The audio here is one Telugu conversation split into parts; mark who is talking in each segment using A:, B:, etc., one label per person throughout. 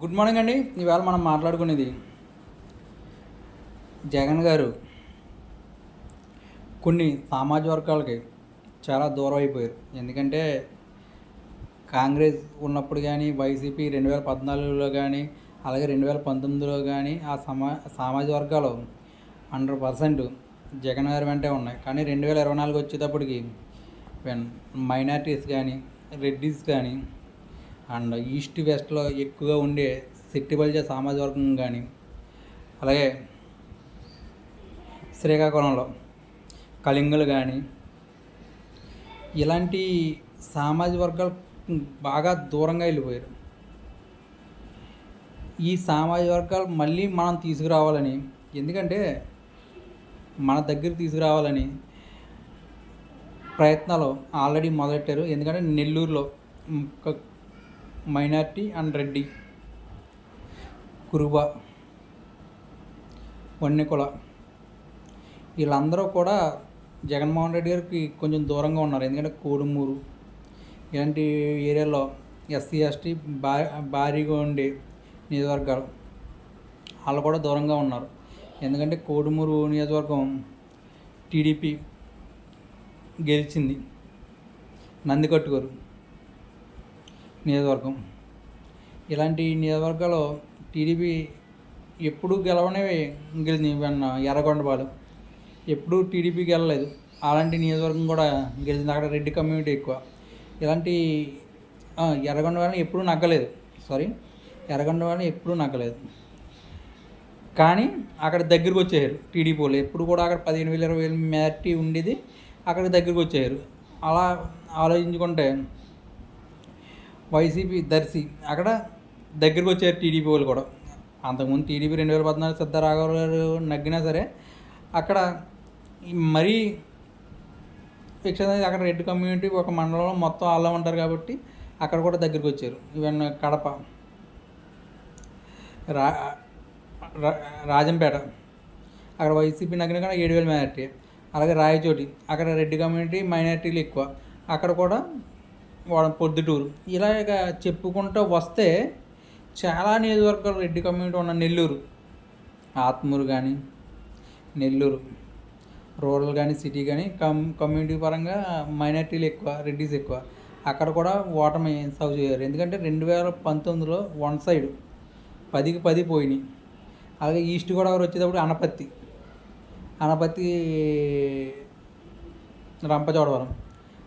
A: గుడ్ మార్నింగ్ అండి. ఈవేళ మనం మాట్లాడుకునేది జగన్ గారు కొన్ని సామాజిక వర్గాలకి చాలా దూరం అయిపోయారు. ఎందుకంటే కాంగ్రెస్ ఉన్నప్పుడు కానీ వైసీపీ రెండు వేల పద్నాలుగులో కానీ అలాగే రెండు వేల పంతొమ్మిదిలో కానీ ఆ సమా సామాజిక వర్గాలు హండ్రెడ్ పర్సెంట్ జగన్ గారి వెంటే ఉన్నాయి. కానీ రెండు వేల ఇరవై నాలుగు వచ్చేటప్పటికి మైనార్టీస్ కానీ రెడ్డిస్ కానీ అండ్ ఈస్ట్ వెస్ట్లో ఎక్కువగా ఉండే శెట్టిబల్జ సామాజిక వర్గం కానీ అలాగే శ్రీకాకుళంలో కళింగులు కానీ ఇలాంటి సామాజిక వర్గాలు బాగా దూరంగా వెళ్ళిపోయారు. ఈ సామాజిక వర్గాలు మళ్ళీ మనం తీసుకురావాలని ఎందుకంటే మన దగ్గర తీసుకురావాలని ప్రయత్నాలు ఆల్రెడీ మొదలెట్టారు. ఎందుకంటే నెల్లూరులో మైనార్టీ అండ్ రెడ్డి. కురువ. వన్నెకుల. వీళ్ళందరూ కూడా జగన్మోహన్ రెడ్డి గారికి కొంచెం దూరంగా ఉన్నారు. ఎందుకంటే కోడుమూరు. ఇలాంటి ఏరియాలో ఎస్సీ ఎస్టీ బా భారీగా ఉండే నియోజకవర్గాలు వాళ్ళు కూడా దూరంగా ఉన్నారు. ఎందుకంటే కోడుమూరు నియోజకవర్గం టీడీపీ గెలిచింది. నందికట్టుగారు. నియోజకవర్గం. ఇలాంటి నియోజకవర్గాలు టీడీపీ ఎప్పుడు గెలవనివి గెలిచింది ఇవన్న వాళ్ళు ఎప్పుడూ టీడీపీ గెలలేదు అలాంటి నియోజకవర్గం కూడా గెలిచింది. అక్కడ రెడ్డి కమ్యూనిటీ ఎక్కువ. ఇలాంటి ఎర్రగొండ వాళ్ళని ఎప్పుడూ నగ్గలేదు. సారీ ఎర్రగొండ వాళ్ళని ఎప్పుడూ నగ్గలేదు. కానీ అక్కడ దగ్గరికి వచ్చేయారు టీడీపీ వాళ్ళు. ఎప్పుడు కూడా అక్కడ పదిహేను వేల ఇరవై వేల మెజార్టీ ఉండేది అక్కడ దగ్గరికి వచ్చేయారు అలా ఆలోచించుకుంటే వైసీపీ దర్శి అక్కడ దగ్గరికి వచ్చారు టీడీపీ వాళ్ళు కూడా. అంతకుముందు టీడీపీ రెండు వేల పద్నాలుగు సిద్ధరాఘవ గారు నగ్గినా సరే అక్కడ మరీ ఫిక్స్ అనేది అక్కడ రెడ్ కమ్యూనిటీ ఒక మండలంలో మొత్తం వాళ్ళే ఉంటారు కాబట్టి అక్కడ కూడా దగ్గరికి వచ్చారు. ఈవెన్ కడప రా రాజంపేట అక్కడ వైసీపీ నగ్గిన కూడా ఏడు వేల మైనార్టీ అలాగే రాయచోటి అక్కడ రెడ్ కమ్యూనిటీ మైనార్టీలు ఎక్కువ. అక్కడ కూడా వాళ్ళ పొద్దుటూరు ఇలాగ చెప్పుకుంటూ వస్తే చాలా నియోజకవర్గాలు రెడ్డి కమ్యూనిటీ ఉన్న నెల్లూరు ఆత్మూరు కానీ నెల్లూరు రూరల్ కానీ సిటీ కానీ కమ్ కమ్యూనిటీ పరంగా మైనార్టీలు ఎక్కువ రెడ్డీస్ ఎక్కువ. అక్కడ కూడా ఓటమి సాగు చేయరు. ఎందుకంటే రెండు వేల పంతొమ్మిదిలో వన్ సైడ్ పదికి పది పోయినాయి. అలాగే ఈస్ట్ గోదావరి వచ్చేటప్పుడు అనపత్తి అనపత్తి రంపచోడవరం.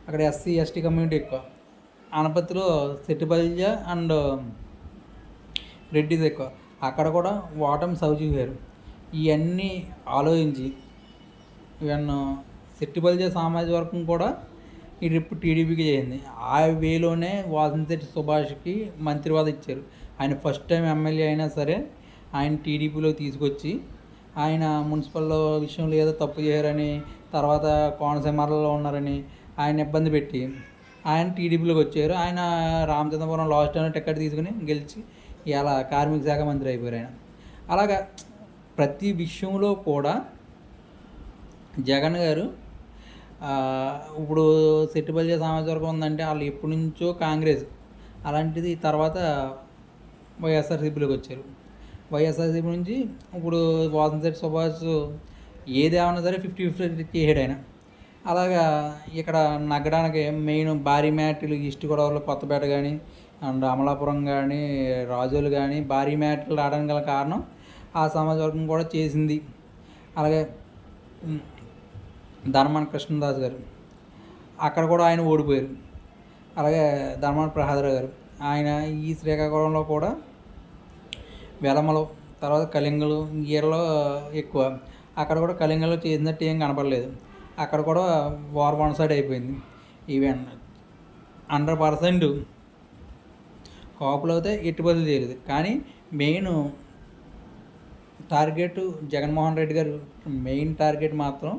A: అక్కడ ఎస్సీ ఎస్టీ కమ్యూనిటీ ఎక్కువ. అనపతిలో సెట్టిబల్జ అండ్ రెడ్డిస్ ఎక్కువ. అక్కడ కూడా ఓటమి సవ్ చేశారు. ఇవన్నీ ఆలోచించి ఈవెన్ సెట్టిబల్జ సామాజిక వర్గం కూడా ఈ ట్రిప్ టీడీపీకి చేసింది ఆ వేలోనే వాసంశెట్టి సుభాష్కి మంత్రివాద ఇచ్చారు. ఆయన ఫస్ట్ టైం ఎమ్మెల్యే అయినా సరే ఆయన టీడీపీలో తీసుకొచ్చి ఆయన మున్సిపల్ విషయంలో ఏదో తప్పు చేయరని తర్వాత కోనసీమలో ఉన్నారని ఆయన ఇబ్బంది పెట్టి ఆయన టీడీపీలోకి వచ్చారు. ఆయన రామచంద్రపురం లాస్ట్ టైం టికెట్ తీసుకుని గెలిచి ఇలా కార్మిక శాఖ మంత్రి అయిపోయారు ఆయన. అలాగా ప్రతి విషయంలో కూడా జగన్ గారు ఇప్పుడు సెట్టిపల్లి సామాజిక ఉందంటే వాళ్ళు ఎప్పటి నుంచో కాంగ్రెస్ అలాంటిది తర్వాత వైఎస్ఆర్సీపీలోకి వచ్చారు. వైఎస్ఆర్సీపీ నుంచి ఇప్పుడు వాసంశెట్టి సుభాష్ ఏదేమన్నా సరే ఫిఫ్టీ ఫిఫ్టీ చేసాడు ఆయన. అలాగా ఇక్కడ నగ్గడానికి మెయిన్ భారీ మ్యాట్లు ఈస్ట్ గోదావరిలో కొత్తపేట కానీ అండ్ అమలాపురం కానీ రాజోలు కానీ భారీ మ్యాట్లు రావడానికి గల కారణం ఆ సమాజ వర్గం కూడా చేసింది. అలాగే ధర్మాన కృష్ణదాస్ గారు అక్కడ కూడా ఆయన ఓడిపోయారు. అలాగే ధర్మాన ప్రహాదర్ గారు ఆయన ఈ శ్రీకాకుళంలో కూడా వెలమలు తర్వాత కళింగలు గీరలో ఎక్కువ. అక్కడ కూడా కలింగలు చేసినట్టు ఏం కనపడలేదు. అక్కడ కూడా వార్ వన్ సైడ్ అయిపోయింది. ఈవెన్ హండ్రెడ్ పర్సెంట్ కాపులు అయితే ఎట్టి బదులు కానీ మెయిన్ టార్గెట్ జగన్మోహన్ రెడ్డి గారు మెయిన్ టార్గెట్ మాత్రం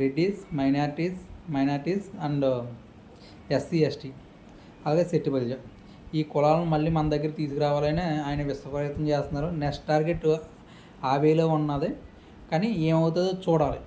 A: Reddys minorities minorities and SC ST. అలాగే సెట్టిబల్జ ఈ కులాలను మళ్ళీ మన దగ్గర తీసుకురావాలని ఆయన విశ్వప్రయత్నం చేస్తున్నారు. నెక్స్ట్ టార్గెట్ ఆ వేలో ఉన్నది. కానీ ఏమవుతుందో చూడాలి.